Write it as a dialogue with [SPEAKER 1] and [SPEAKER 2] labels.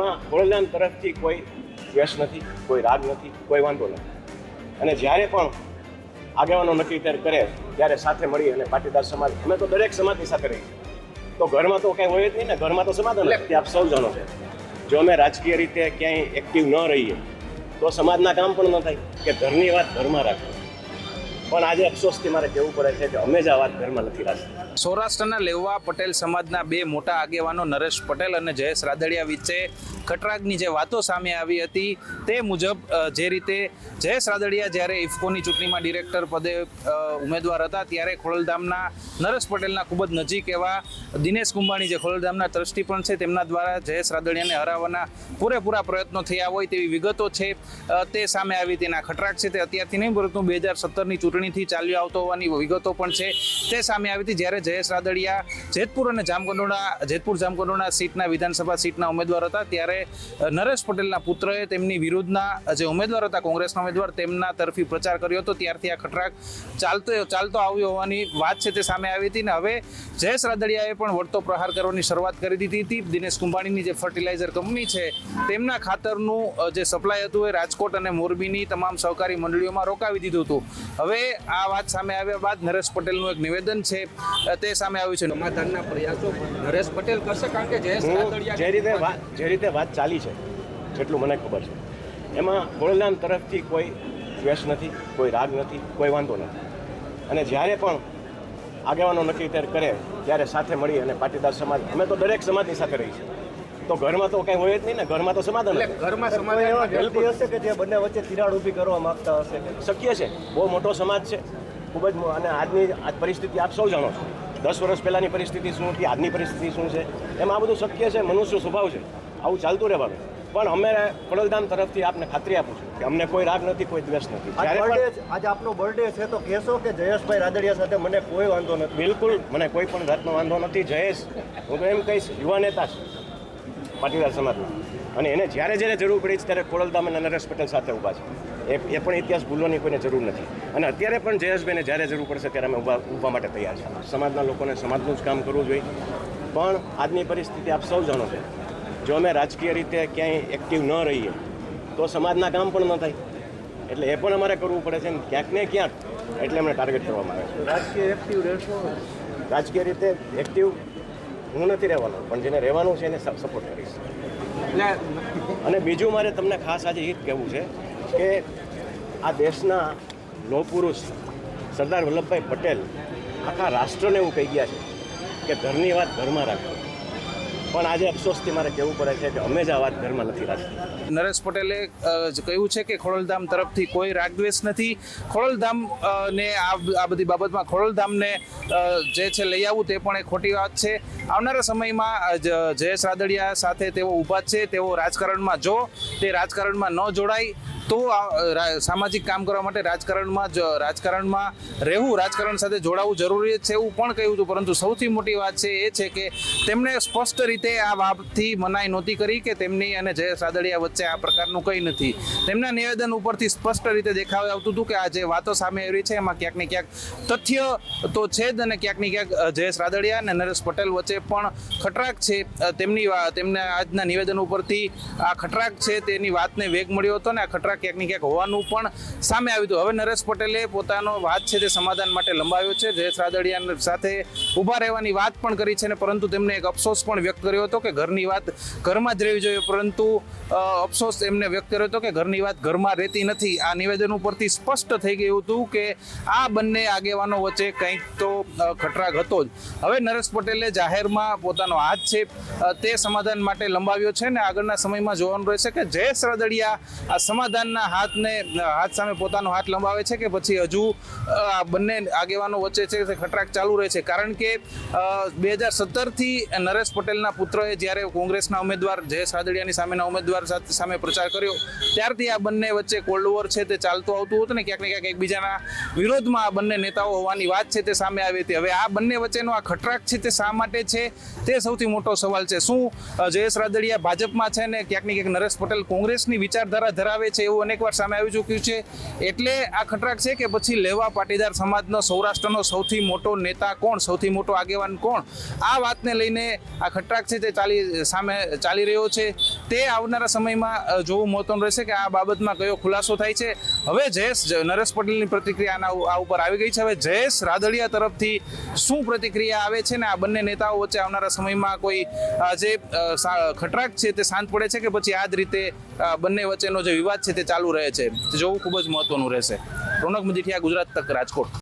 [SPEAKER 1] ખોડલધામ તરફથી કોઈ દ્વેષ નથી, કોઈ રાગ નથી, કોઈ વાંધો નથી. અને જ્યારે પણ આગેવાનો નક્કી કરે, ત્યારે સાથે મળી અને પાટીદાર સમાજ, અમે તો દરેક સમાજની સાથે રહીએ. તો ઘરમાં તો કંઈ હોય જ નહીં ને, ઘરમાં તો સમાધાન. તે આપ સૌ જાણો છે. જો અમે રાજકીય રીતે ક્યાંય એક્ટિવ ન રહીએ, તો સમાજના કામ પણ ન થાય કે ઘરની વાત ઘરમાં રાખો પણ આજે અફસોસથી મારે કહેવું પડે છે કે અમે જ આ વાત ઘરમાં નથી રાખી
[SPEAKER 2] સૌરાષ્ટ્રના લેવા પટેલ સમાજના બે મોટા આગેવાનો નરેશ પટેલ અને જયેશ રાદડિયા વિશે ખટરાગની જે વાતો સામે આવી હતી તે મુજબ જે રીતે જયેશ રાદડિયા જ્યારે ઇફકોની ચૂંટણીમાં ડિરેક્ટર પદે ઉમેદવાર હતા ત્યારે ખોડલધામના નરેશ પટેલના ખૂબ જ નજીક એવા દિનેશ કુંભાણી જે ખોડલધામના ટ્રસ્ટી પણ છે તેમના દ્વારા જયેશ રાદડિયાને હરાવવાના પૂરેપૂરા પ્રયત્નો થયા હોય તેવી વિગતો છે તે સામે આવી તેના ખટરાગ છે તે અત્યારથી નહીં, પરંતુ બે હજાર સત્તરની ચૂંટણીથી ચાલ્યો આવતો હોવાની વિગતો પણ છે. તે સામે આવી હતી જ્યારે જયેશ રાદડિયા જેતપુર અને જામકંડોળા જેતપુર જામકંડોળા સીટના વિધાનસભા સીટના ઉમેદવાર હતા. ત્યારે નરેશ પટેલના પુત્રએ તેમની વિરુદ્ધના જે ઉમેદવાર હતા, કોંગ્રેસના ઉમેદવાર, તેમના તરફી પ્રચાર કર્યો હતો. ત્યારથી આ ખટરાક ચાલતો ચાલતો આવ્યો હોવાની વાત છે તે સામે આવી હતી ને હવે જયેશ રાદડિયાએ પણ વળતો પ્રહાર કરવાની શરૂઆત કરી દીધી હતી. દિનેશ કુંભાણીની જે ફર્ટિલાઇઝર કંપની છે, તેમના ખાતરનું જે સપ્લાય હતું એ રાજકોટ અને મોરબીની તમામ સહકારી મંડળીઓમાં રોકાવી દીધું હતું. હવે આ વાત સામે આવ્યા બાદ નરેશ પટેલનું એક નિવેદન છે તે સામે આવ્યું છે.
[SPEAKER 3] સમાધાનના પ્રયાસો નરેશ પટેલ કરશે કારણ કે
[SPEAKER 1] જે રીતે વાત જે રીતે વાત ચાલી છે જેટલું મને ખબર છે. એમાં ખોડલધામ તરફથી કોઈ દ્વેષ નથી કોઈ રાગ નથી કોઈ વાંધો નથી. અને જ્યારે પણ આગેવાનો નક્કી કરે ત્યારે સાથે મળી અને પાટીદાર સમાજ અમે તો દરેક સમાજની સાથે રહી છે તો ઘરમાં તો કઈ હોય જ નહીં ને ઘરમાં તો સમાધાન
[SPEAKER 3] ઘરમાં સમાધાન
[SPEAKER 4] એવા વ્યક્તિ હશે કે જે બંને વચ્ચે તિરાડ ઊભી કરવા માંગતા હશે?
[SPEAKER 1] શક્ય છે. બહુ મોટો સમાજ છે. ખૂબ જ અને આજની આજ પરિસ્થિતિ આપ સૌ જાણો છો. દસ વર્ષ પહેલાંની પરિસ્થિતિ શું હતી? આજની પરિસ્થિતિ શું છે? એમાં આ બધું શક્ય છે મનુષ્ય સ્વભાવ છે. આવું ચાલતું રહેવાનું. પણ અમે ખોડલધામ તરફથી આપને ખાતરી આપું છું કે અમને કોઈ રાગ નથી કોઈ દ્વેષ નથી.
[SPEAKER 4] આજે આપનો બર્થડે છે તો કહેશો કે જયેશભાઈ રાદડિયા સાથે મને કોઈ વાંધો નથી?
[SPEAKER 1] બિલકુલ મને કોઈ પણ જાતનો વાંધો નથી. જયેશ હું તો એમ કહીશ યુવા નેતા છે. પાટીદાર સમાજના અને એને જ્યારે જ્યારે જરૂર પડી છે ત્યારે ખોડલધામ અને નરેશ પટેલ સાથે ઊભા છે. એ એ પણ ઇતિહાસ ભૂલવાની કોઈને જરૂર નથી. અને અત્યારે પણ જયેશભાઈને જ્યારે જરૂર પડશે ત્યારે અમે ઊભા ઊભા માટે તૈયાર છે. સમાજના લોકોને સમાજનું જ કામ કરવું જોઈએ. પણ આજની પરિસ્થિતિ આપ સૌ જાણો છો. જો અમે રાજકીય રીતે ક્યાંય એક્ટિવ ન રહીએ તો સમાજના કામ પણ ન થાય. એટલે એ પણ અમારે કરવું પડે છે ને ક્યાંક ને ક્યાંક. એટલે અમને ટાર્ગેટ કરવામાં આવે છે.
[SPEAKER 4] રાજકીય એક્ટિવ રહેશો.
[SPEAKER 1] રાજકીય રીતે એક્ટિવ હું નથી રહેવાનો પણ જેને રહેવાનું છે એને સપોર્ટ કરીશ. અને બીજું મારે તમને ખાસ આજે એ જ કહેવું છે કે આ દેશના લો પુરુષ સરદાર વલ્લભભાઈ પટેલ આખા રાષ્ટ્રને એવું કહી ગયા છે કે ઘરની વાત ઘરમાં રાખો. પણ આજે અફસોસથી મારે કહેવું પડે છે કે અમે જ આ વાત ઘરમાં નથી રાખી
[SPEAKER 2] નરેશ પટેલે કહ્યું છે કે ખોડલધામ તરફથી કોઈ રાગદ્વેષ નથી. ખોડલધામ ને આ બધી બાબતમાં ખોડલધામને જે છે લઈ આવવું તે પણ એક ખોટી વાત છે. આવનારા સમયમાં જયેશ રાદડિયા સાથે તેઓ ઊભા છે. તેઓ રાજકારણમાં જો, તે રાજકારણમાં ન જોડાય. તો સામાજિક કામ કરવા માટે રાજકારણમાં જ રાજકારણમાં રહેવું, રાજકારણ સાથે જોડાવું જરૂરી છે એવું પણ કહ્યું હતું. પરંતુ સૌથી મોટી વાત છે એ છે કે તેમણે સ્પષ્ટ રીતે આ બાબતથી મનાઈ નહોતી કરી કે તેમની અને જયેશ રાદડિયા વચ્ચે આ પ્રકારનું કંઈ નથી. તેમના નિવેદન ઉપરથી સ્પષ્ટ રીતે દેખાવ આવતું હતું કે આ જે વાતો સામે આવી છે, એમાં ક્યાંક ને ક્યાંક તથ્ય તો છે જ અને ક્યાંક ને ક્યાંક જયેશ રાદડિયા અને નરેશ પટેલ વચ્ચે પણ ખટરાક છે. તેમની તેમના આજના નિવેદન ઉપરથી આ ખટરાક છે તેની વાતને વેગ મળ્યો હતો ને આ ખટરાક ક્યાંક ને ક્યાંક હોવાનું પણ સામે આવ્યું હતું. હવે નરેશ પટેલે પોતાનો વાત છે તે સમાધાન માટે લંબાવ્યો છે. જયેશ રાદડિયા સાથે ઊભા રહેવાની વાત પણ કરી છે ને પરંતુ તેમને એક અફસોસ પણ વ્યક્ત કર્યો હતો કે ઘરની વાત ઘરમાં જ રહેવી જોઈએ. પરંતુ અફસોસ એમને વ્યક્ત કર્યો હતો કે ઘરની વાત ઘરમાં રહેતી નથી. આ નિવેદન ઉપરથી સ્પષ્ટ થઈ ગયું હતું કે આ બંને આગેવાનો વચ્ચે કંઈક તો ખટરાગ હતો જ. હવે નરેશ પટેલે જાહેરમાં પોતાનો હાથ છે તે સમાધાન માટે લંબાવ્યો છે ને આગળના સમયમાં જોવાનું રહેશે કે જયેશ રાદડિયા આ સમાધાનના હાથને, હાથ સામે પોતાનો હાથ લંબાવે છે કે પછી હજુ આ બંને આગેવાનો વચ્ચે છે તે ખટરાક ચાલુ રહે છે? કારણ કે બે હજાર સત્તરથી નરેશ પટેલના પુત્રએ જ્યારે કોંગ્રેસના ઉમેદવાર જયેશ હાદડિયાની સામેના ઉમેદવાર સામે પ્રચાર કર્યો, ત્યારથી આ બંને વચ્ચે કોલ્ડ વોર છે તે ચાલતું આવતું હતું ને ક્યાંક ને ક્યાંક એકબીજાના વિરોધમાં આ બંને નેતાઓ હોવાની વાત છે તે સામે આવી હતી. હવે આ બંને વચ્ચેનો આ ખટરાક છે તે શા માટે છે? તે સૌથી મોટો સવાલ છે. શું જયેશ રાદડિયા ભાજપમાં છે ને ક્યાંક ને ક્યાંક નરેશ પટેલ કોંગ્રેસની વિચારધારા ધરાવે છે એવું અનેકવાર સામે આવી ચૂક્યું છે. એટલે આ ખટરાક છે કે પછી લેવા પાટીદાર સમાજનો સૌરાષ્ટ્રનો સૌથી મોટો નેતા કોણ, સૌથી મોટો આગેવાન કોણ? આ વાતને લઈને આ ખટરાક છે તે ચાલી, સામે ચાલી રહ્યો છે. તે આવનારા સમયમાં જોવું મહત્વનું રહેશે કે આ બાબતમાં કયો ખુલાસો થાય છે. હવે જયેશ નરેશ પટેલની પ્રતિક્રિયા આ ઉપર આવી ગઈ છે. હવે જયેશ રાદડિયા તરફથી શું પ્રતિક્રિયા આવે છે ને આ બંને નેતાઓ વચ્ચે આવનારા સમયમાં કોઈ જે ખટરાક છે તે શાંત પડે છે કે પછી આ જ રીતે બંને વચ્ચેનો જે વિવાદ છે તે ચાલુ રહે છે. જોવું ખૂબ જ મહત્વનું રહેશે. રોનક મજીઠિયા ગુજરાત તક રાજકોટ.